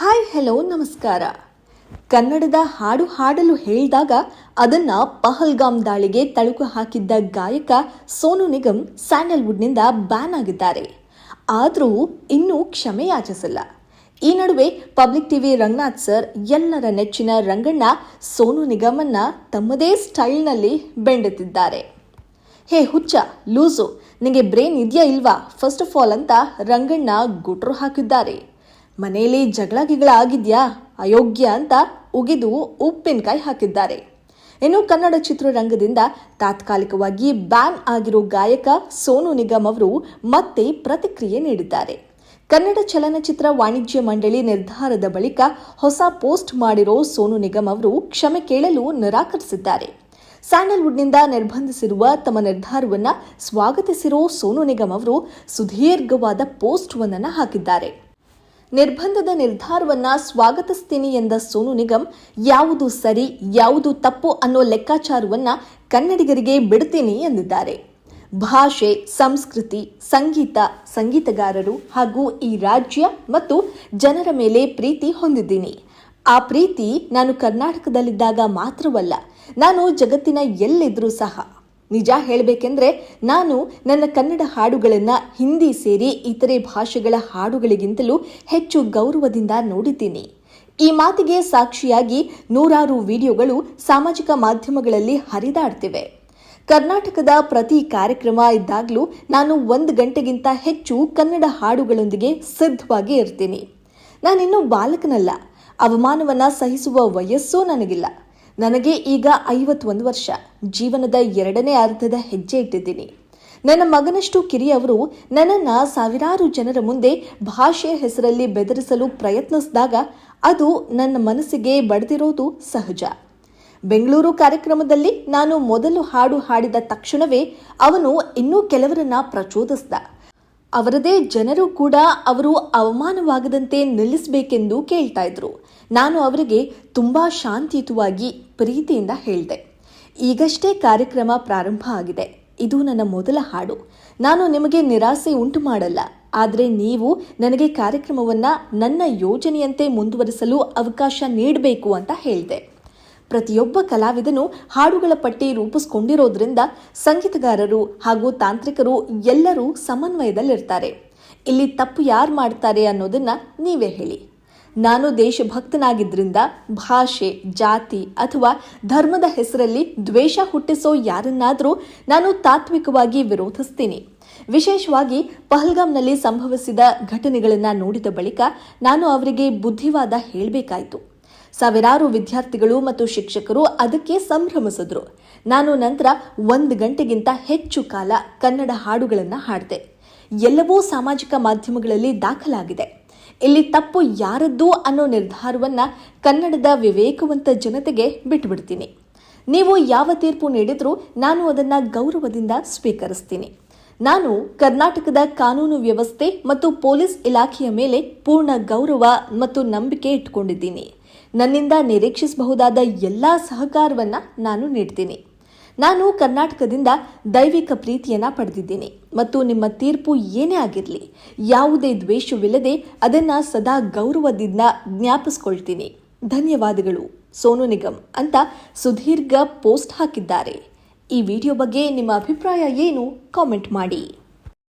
Hi, hello, ನಮಸ್ಕಾರ. ಕನ್ನಡದ ಹಾಡು ಹಾಡಲು ಹೇಳಿದಾಗ ಅದನ್ನ ಪಹಲ್ಗಾಮ್ ದಾಳಿಗೆ ತಳುಕು ಹಾಕಿದ್ದ ಗಾಯಕ ಸೋನು ನಿಗಮ್ ಸ್ಯಾಂಡಲ್ವುಡ್ನಿಂದ ಬ್ಯಾನ್ ಆಗಿದ್ದಾರೆ. ಆದರೂ ಇನ್ನೂ ಕ್ಷಮೆ ಯಾಚಿಸಲ್ಲ ಈ ನಡುವೆ ಪಬ್ಲಿಕ್ ಟಿವಿ ರಂಗನಾಥ್ ಸರ್ ಎಲ್ಲರ ನೆಚ್ಚಿನ ರಂಗಣ್ಣ ಸೋನು ನಿಗಮನ್ನ ತಮ್ಮದೇ ಸ್ಟೈಲ್ನಲ್ಲಿ ಬೆಂಡುತ್ತಿದ್ದಾರೆ. ಹೇ ಹುಚ್ಚ, ಲೂಸು ನಿಮಗೆ ಬ್ರೇನ್ ಇದೆಯಾ ಇಲ್ವಾ? ಫಸ್ಟ್ ಆಫ್ ಆಲ್ ಅಂತ ರಂಗಣ್ಣ ಗುಟ್ರು ಹಾಕಿದ್ದಾರೆ. ಮನೆಯಲ್ಲಿ ಜಗಳ ಗಿಗಳ ಆಗಿದ್ಯಾ ಅಯೋಗ್ಯ ಅಂತ ಉಗಿದು ಉಪ್ಪಿನಕಾಯಿ ಹಾಕಿದ್ದಾರೆ. ಇನ್ನು ಕನ್ನಡ ಚಿತ್ರರಂಗದಿಂದ ತಾತ್ಕಾಲಿಕವಾಗಿ ಬ್ಯಾನ್ ಆಗಿರೋ ಗಾಯಕ ಸೋನು ನಿಗಮ್ ಅವರು ಮತ್ತೆ ಪ್ರತಿಕ್ರಿಯೆ ನೀಡಿದ್ದಾರೆ. ಕನ್ನಡ ಚಲನಚಿತ್ರ ವಾಣಿಜ್ಯ ಮಂಡಳಿ ನಿರ್ಧಾರದ ಬಳಿಕ ಹೊಸ ಪೋಸ್ಟ್ ಮಾಡಿರೋ ಸೋನು ನಿಗಮ್ ಅವರು ಕ್ಷಮೆ ಕೇಳಲು ನಿರಾಕರಿಸಿದ್ದಾರೆ. ಸ್ಯಾಂಡಲ್ವುಡ್ನಿಂದ ನಿರ್ಬಂಧಿಸಿರುವ ತಮ್ಮ ನಿರ್ಧಾರವನ್ನು ಸ್ವಾಗತಿಸಿರೋ ಸೋನು ನಿಗಮ್ ಅವರು ಸುದೀರ್ಘವಾದ ಪೋಸ್ಟ್ ಒಂದನ್ನು ಹಾಕಿದ್ದಾರೆ. ನಿರ್ಬಂಧದ ನಿರ್ಧಾರವನ್ನ ಸ್ವಾಗತಿಸ್ತೀನಿ ಎಂದ ಸೋನು ನಿಗಮ್ ಯಾವುದು ಸರಿ, ಯಾವುದು ತಪ್ಪು ಅನ್ನೋ ಲೆಕ್ಕಾಚಾರವನ್ನ ಕನ್ನಡಿಗರಿಗೆ ಬಿಡ್ತೀನಿ ಎಂದಿದ್ದಾರೆ. ಭಾಷೆ, ಸಂಸ್ಕೃತಿ, ಸಂಗೀತ, ಸಂಗೀತಗಾರರು ಹಾಗೂ ಈ ರಾಜ್ಯ ಮತ್ತು ಜನರ ಮೇಲೆ ಪ್ರೀತಿ ಹೊಂದಿದ್ದೀನಿ. ಆ ಪ್ರೀತಿ ನಾನು ಕರ್ನಾಟಕದಲ್ಲಿದ್ದಾಗ ಮಾತ್ರವಲ್ಲ, ನಾನು ಜಗತ್ತಿನ ಎಲ್ಲಿದ್ರೂ ಸಹ ನಿಜ ಹೇಳಬೇಕೆಂದ್ರೆ ನಾನು ನನ್ನ ಕನ್ನಡ ಹಾಡುಗಳನ್ನು ಹಿಂದಿ ಸೇರಿ ಇತರೆ ಭಾಷೆಗಳ ಹಾಡುಗಳಿಗಿಂತಲೂ ಹೆಚ್ಚು ಗೌರವದಿಂದ ನೋಡಿದ್ದೀನಿ. ಈ ಮಾತಿಗೆ ಸಾಕ್ಷಿಯಾಗಿ ನೂರಾರು ವಿಡಿಯೋಗಳು ಸಾಮಾಜಿಕ ಮಾಧ್ಯಮಗಳಲ್ಲಿ ಹರಿದಾಡ್ತಿವೆ. ಕರ್ನಾಟಕದ ಪ್ರತಿ ಕಾರ್ಯಕ್ರಮ ಇದ್ದಾಗಲೂ ನಾನು ಒಂದು ಗಂಟೆಗಿಂತ ಹೆಚ್ಚು ಕನ್ನಡ ಹಾಡುಗಳೊಂದಿಗೆ ಸಿದ್ಧವಾಗಿ ಇರ್ತೀನಿ. ನಾನಿನ್ನೂ ಬಾಲಕನಲ್ಲ. ಅವಮಾನವನ್ನು ಸಹಿಸುವ ವಯಸ್ಸೂ ನನಗಿಲ್ಲ. ನನಗೆ ಈಗ ಐವತ್ತೊಂದು ವರ್ಷ. ಜೀವನದ ಎರಡನೇ ಅರ್ಧದ ಹೆಜ್ಜೆ ಇಟ್ಟಿದ್ದೀನಿ. ನನ್ನ ಮಗನಷ್ಟು ಕಿರಿಯವರು ನನ್ನನ್ನು ಸಾವಿರಾರು ಜನರ ಮುಂದೆ ಭಾಷೆಯ ಹೆಸರಲ್ಲಿ ಬೆದರಿಸಲು ಪ್ರಯತ್ನಿಸಿದಾಗ ಅದು ನನ್ನ ಮನಸ್ಸಿಗೆ ಬಡ್ದಿರೋದು ಸಹಜ. ಬೆಂಗಳೂರು ಕಾರ್ಯಕ್ರಮದಲ್ಲಿ ನಾನು ಮೊದಲು ಹಾಡು ಹಾಡಿದ ತಕ್ಷಣವೇ ಅವನು ಇನ್ನೂ ಕೆಲವರನ್ನ ಪ್ರಚೋದಿಸಿದ. ಅವರದೇ ಜನರು ಕೂಡ ಅವರು ಅವಮಾನವಾಗದಂತೆ ನಿಲ್ಲಿಸಬೇಕೆಂದು ಕೇಳ್ತಾ ಇದ್ರು. ನಾನು ಅವರಿಗೆ ತುಂಬಾ ಶಾಂತಿಯುತವಾಗಿ ಪ್ರೀತಿಯಿಂದ ಹೇಳಿದೆ. ಈಗಷ್ಟೇ ಕಾರ್ಯಕ್ರಮ ಪ್ರಾರಂಭ ಆಗಿದೆ. ಇದು ನನ್ನ ಮೊದಲ ಹಾಡು. ನಾನು ನಿಮಗೆ ನಿರಾಸೆ ಉಂಟು ಮಾಡಲ್ಲ. ಆದರೆ ನೀವು ನನಗೆ ಕಾರ್ಯಕ್ರಮವನ್ನು ನನ್ನ ಯೋಜನೆಯಂತೆ ಮುಂದುವರಿಸಲು ಅವಕಾಶ ನೀಡಬೇಕು ಅಂತ ಹೇಳಿದೆ. ಪ್ರತಿಯೊಬ್ಬ ಕಲಾವಿದನು ಹಾಡುಗಳ ಪಟ್ಟಿ ರೂಪಿಸ್ಕೊಂಡಿರೋದ್ರಿಂದ ಸಂಗೀತಗಾರರು ಹಾಗೂ ತಾಂತ್ರಿಕರು ಎಲ್ಲರೂ ಸಮನ್ವಯದಲ್ಲಿರ್ತಾರೆ. ಇಲ್ಲಿ ತಪ್ಪು ಯಾರು ಮಾಡ್ತಾರೆ ಅನ್ನೋದನ್ನ ನೀವೇ ಹೇಳಿ. ನಾನು ದೇಶಭಕ್ತನಾಗಿದ್ದರಿಂದ ಭಾಷೆ, ಜಾತಿ ಅಥವಾ ಧರ್ಮದ ಹೆಸರಲ್ಲಿ ದ್ವೇಷ ಹುಟ್ಟಿಸೋ ಯಾರನ್ನಾದರೂ ನಾನು ತಾತ್ವಿಕವಾಗಿ ವಿರೋಧಿಸ್ತೀನಿ. ವಿಶೇಷವಾಗಿ ಪಹಲ್ಗಾಮ್ನಲ್ಲಿ ಸಂಭವಿಸಿದ ಘಟನೆಗಳನ್ನು ನೋಡಿದ ಬಳಿಕ ನಾನು ಅವರಿಗೆ ಬುದ್ಧಿವಾದ ಹೇಳಬೇಕಾಯಿತು. ಸಾವಿರಾರು ವಿದ್ಯಾರ್ಥಿಗಳು ಮತ್ತು ಶಿಕ್ಷಕರು ಅದಕ್ಕೆ ಸಂಭ್ರಮಿಸಿದ್ರು. ನಾನು ನಂತರ ಒಂದು ಗಂಟೆಗಿಂತ ಹೆಚ್ಚು ಕಾಲ ಕನ್ನಡ ಹಾಡುಗಳನ್ನು ಹಾಡಿದೆ. ಎಲ್ಲವೂ ಸಾಮಾಜಿಕ ಮಾಧ್ಯಮಗಳಲ್ಲಿ ದಾಖಲಾಗಿದೆ. ಇಲ್ಲಿ ತಪ್ಪು ಯಾರದ್ದು ಅನ್ನೋ ನಿರ್ಧಾರವನ್ನ ಕನ್ನಡದ ವಿವೇಕವಂತ ಜನತೆಗೆ ಬಿಟ್ಟುಬಿಡ್ತೀನಿ ನೀವು ಯಾವ ತೀರ್ಪು ನೀಡಿದ್ರೂ ನಾನು ಅದನ್ನು ಗೌರವದಿಂದ ಸ್ವೀಕರಿಸ್ತೀನಿ. ನಾನು ಕರ್ನಾಟಕದ ಕಾನೂನು ವ್ಯವಸ್ಥೆ ಮತ್ತು ಪೊಲೀಸ್ ಇಲಾಖೆಯ ಮೇಲೆ ಪೂರ್ಣ ಗೌರವ ಮತ್ತು ನಂಬಿಕೆ ಇಟ್ಕೊಂಡಿದ್ದೀನಿ. ನನ್ನಿಂದ ನಿರೀಕ್ಷಿಸಬಹುದಾದ ಎಲ್ಲ ಸಹಕಾರವನ್ನು ನಾನು ನೀಡ್ತೀನಿ. ನಾನು ಕರ್ನಾಟಕದಿಂದ ದೈವಿಕ ಪ್ರೀತಿಯನ್ನ ಪಡೆದಿದ್ದೀನಿ. ಮತ್ತು ನಿಮ್ಮ ತೀರ್ಪು ಏನೇ ಆಗಿರಲಿ, ಯಾವುದೇ ದ್ವೇಷವಿಲ್ಲದೆ ಅದನ್ನು ಸದಾ ಗೌರವದಿಂದ ಜ್ಞಾಪಿಸ್ಕೊಳ್ತೀನಿ. ಧನ್ಯವಾದಗಳು, ಸೋನು ನಿಗಮ್ ಅಂತ ಸುದೀರ್ಘ ಪೋಸ್ಟ್ ಹಾಕಿದ್ದಾರೆ. ಈ ವಿಡಿಯೋ ಬಗ್ಗೆ ನಿಮ್ಮ ಅಭಿಪ್ರಾಯ ಏನು, ಕಾಮೆಂಟ್ ಮಾಡಿ.